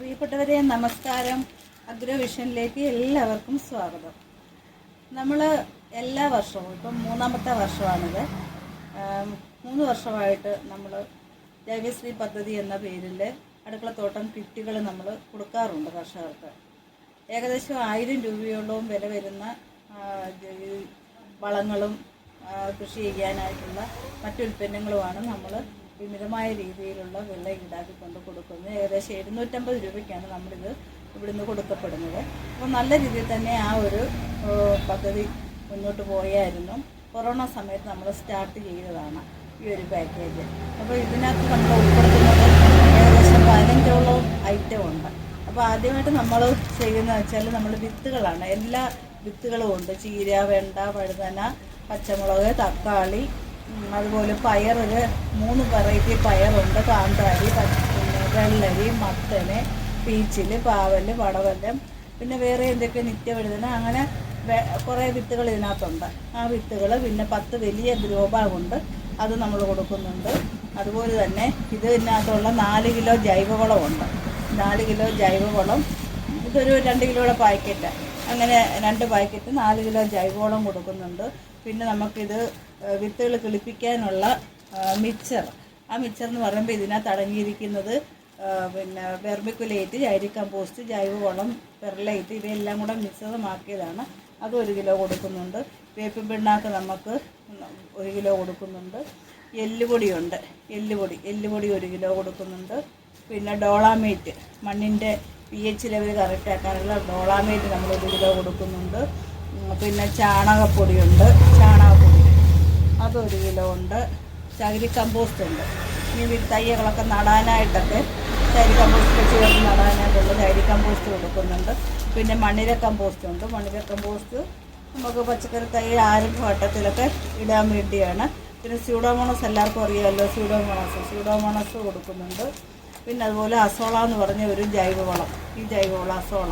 പ്രിയപ്പെട്ടവരെ നമസ്കാരം. അഗ്രവിഷനിലേക്ക് എല്ലാവർക്കും സ്വാഗതം. നമ്മൾ എല്ലാ വർഷവും ഇപ്പം മൂന്നാമത്തെ വർഷമാണിത്. മൂന്ന് വർഷമായിട്ട് നമ്മൾ ജൈവശ്രീ പദ്ധതി എന്ന പേരിൽ അടുക്കളത്തോട്ടം കിറ്റുകൾ നമ്മൾ കൊടുക്കാറുണ്ട് കർഷകർക്ക്. ഏകദേശം ആയിരം രൂപയോളവും വില വരുന്ന വളങ്ങളും കൃഷി ചെയ്യാനായിട്ടുള്ള മറ്റുൽപ്പന്നങ്ങളുമാണ് നമ്മൾ വിമിതമായ രീതിയിലുള്ള വെള്ള ഈടാക്കി കൊണ്ട് കൊടുക്കുന്നത് ഏകദേശം എഴുന്നൂറ്റമ്പത് രൂപയ്ക്കാണ് നമ്മളിത് ഇവിടുന്ന് കൊടുക്കപ്പെടുന്നത്. അപ്പോൾ നല്ല രീതിയിൽ തന്നെ ആ ഒരു പദ്ധതി മുന്നോട്ട് പോയായിരുന്നു. കൊറോണ സമയത്ത് നമ്മൾ സ്റ്റാർട്ട് ചെയ്തതാണ് ഈ ഒരു പാക്കേജ്. അപ്പോൾ ഇതിനകത്ത് നമ്മൾ ഉൾപ്പെടുത്തുന്നത് ഏകദേശം പതിനഞ്ചോളം ഐറ്റം ഉണ്ട്. അപ്പോൾ ആദ്യമായിട്ട് നമ്മൾ ചെയ്യുന്നത് വെച്ചാൽ നമ്മൾ വിത്തുകളാണ്. എല്ലാ വിത്തുകളും ഉണ്ട്. ചീര വെണ്ട വഴുതന പച്ചമുളക് തക്കാളി അതുപോലെ പയറിൽ മൂന്ന് വെറൈറ്റി പയറുണ്ട്. കാന്താരി വെള്ളരി മത്തന് പീച്ചിൽ പാവൽ പടവലം പിന്നെ വേറെ എന്തൊക്കെ നിത്യവഴുതന അങ്ങനെ കുറേ വിത്തുകൾ ഇതിനകത്തുണ്ട്. ആ വിത്തുകൾ പിന്നെ പത്ത് വലിയ ഗ്രോ ബാഗുണ്ട് അത് നമ്മൾ കൊടുക്കുന്നുണ്ട്. അതുപോലെ തന്നെ ഇത് ഇതിനകത്തുള്ള നാല് കിലോ ജൈവവളമുണ്ട്. നാല് കിലോ ജൈവവളം ഇതൊരു രണ്ട് കിലോയുടെ പാക്കറ്റ് അങ്ങനെ രണ്ട് പാക്കറ്റ് നാല് കിലോ ജൈവവളം കൊടുക്കുന്നുണ്ട്. പിന്നെ നമുക്കിത് വിത്തുകൾ കിളിപ്പിക്കാനുള്ള മിക്സർ ആ മിക്സർ എന്ന് പറയുമ്പോൾ ഇതിനകത്ത് അടങ്ങിയിരിക്കുന്നത് പിന്നെ വെർമിക്കുലേറ്റ് ജൈവ കമ്പോസ്റ്റ് ജൈവവളം പെർലൈറ്റ് ഇവയെല്ലാം കൂടെ മിശ്രിതമാക്കിയതാണ് അത് ഒരു കിലോ കൊടുക്കുന്നുണ്ട്. വേപ്പിൻ പിണ്ണാക്ക് നമുക്ക് ഒരു കിലോ കൊടുക്കുന്നുണ്ട്. എല്ലുപൊടിയുണ്ട്. എല്ലുപൊടി എല്ലുപൊടി ഒരു കിലോ കൊടുക്കുന്നുണ്ട്. പിന്നെ ഡോളാമേറ്റ് മണ്ണിന്റെ പി എച്ച് ലെവൽ കറക്റ്റ് ആക്കാനുള്ള ഡോളാമേറ്റ് നമ്മൾ ഒരു കിലോ കൊടുക്കുന്നുണ്ട്. പിന്നെ ചാണകപ്പൊടിയുണ്ട്. ചാണകപ്പൊടി അതൊരു കിലോ ഉണ്ട്. ചകിരി കമ്പോസ്റ്റ് ഉണ്ട്. ഇനി തയ്യകളൊക്കെ തൈകളൊക്കെ നടാനായിട്ടൊക്കെ ചകിരി കമ്പോസ്റ്റ് ചേർന്ന് നടാനായിട്ടുള്ള ചകിരി കമ്പോസ്റ്റ് കൊടുക്കുന്നുണ്ട്. പിന്നെ മണ്ണിര കമ്പോസ്റ്റ് ഉണ്ട്. മണ്ണിര കമ്പോസ്റ്റ് നമുക്ക് പച്ചക്കറി തൈ ആരംഭഘട്ടത്തിലൊക്കെ ഇടാൻ വേണ്ടിയാണ്. പിന്നെ സ്യൂഡോമോണസ് എല്ലാവർക്കും അറിയാമല്ലോ സ്യൂഡോമോണസ് സ്യൂഡോമോണസ് കൊടുക്കുന്നുണ്ട്. പിന്നെ അതുപോലെ അസോള എന്ന് പറഞ്ഞ ഒരു ജൈവവളം. ഈ ജൈവവളം അസോള.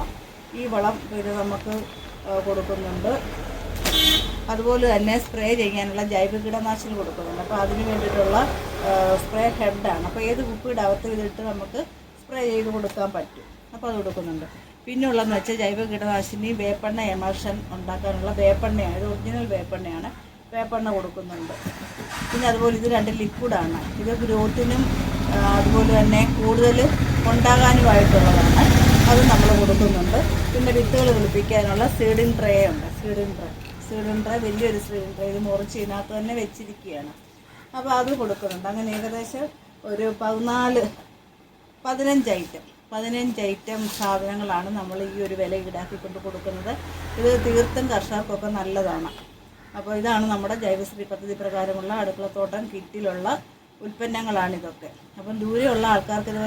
ഈ വളം പിന്നെ നമുക്ക് കൊടുക്കുന്നുണ്ട്. അതുപോലെ തന്നെ സ്പ്രേ ചെയ്യാനുള്ള ജൈവ കീടനാശിനി കൊടുക്കുന്നുണ്ട്. അപ്പോൾ അതിന് വേണ്ടിയിട്ടുള്ള സ്പ്രേ ഹെഡാണ് അപ്പോൾ ഏത് കുപ്പിയുടെ അകത്ത് ഇതിട്ട് നമുക്ക് സ്പ്രേ ചെയ്ത് കൊടുക്കാൻ പറ്റും. അപ്പോൾ അത് കൊടുക്കുന്നുണ്ട്. പിന്നെ ഉള്ളതെന്ന് വെച്ചാൽ ജൈവ കീടനാശിനി വേപ്പെണ്ണ എമർഷൻ ഉണ്ടാക്കാനുള്ള വേപ്പെണ്ണയാണ് ഇത് ഒറിജിനൽ വേപ്പെണ്ണയാണ് വേപ്പെണ്ണ കൊടുക്കുന്നുണ്ട്. പിന്നെ അതുപോലെ ഇത് രണ്ട് ലിക്വിഡാണ് ഇത് ഗ്രോത്തിനും അതുപോലെ തന്നെ കൂടുതൽ ഉണ്ടാകാനുമായിട്ടുള്ളതാണ്. അത് നമ്മൾ കൊടുക്കുന്നുണ്ട്. പിന്നെ വിത്തുകൾ വിളിപ്പിക്കാനുള്ള സീഡിൻ ട്രേ ഉണ്ട്. സീഡിൻ ട്രേ സീഡിൻ ട്രേ വലിയൊരു സീഡിൻ ട്രേ ഇത് മുറിച്ച് ഇതിനകത്ത് തന്നെ വെച്ചിരിക്കുകയാണ്. അപ്പോൾ അത് കൊടുക്കുന്നുണ്ട്. അങ്ങനെ ഏകദേശം ഒരു പതിനാല് പതിനഞ്ച് ഐറ്റം പതിനഞ്ച് ഐറ്റം സാധനങ്ങളാണ് നമ്മൾ ഈ ഒരു വില ഈടാക്കിക്കൊണ്ട് കൊടുക്കുന്നത്. ഇത് തീർത്തും കർഷകർക്കൊക്കെ നല്ലതാണ്. അപ്പോൾ ഇതാണ് നമ്മുടെ ജൈവശ്രീ പദ്ധതി പ്രകാരമുള്ള അടുക്കളത്തോട്ടം കിറ്റിലുള്ള ഉൽപ്പന്നങ്ങളാണിതൊക്കെ. അപ്പം ദൂരെയുള്ള ആൾക്കാർക്ക് ഇത്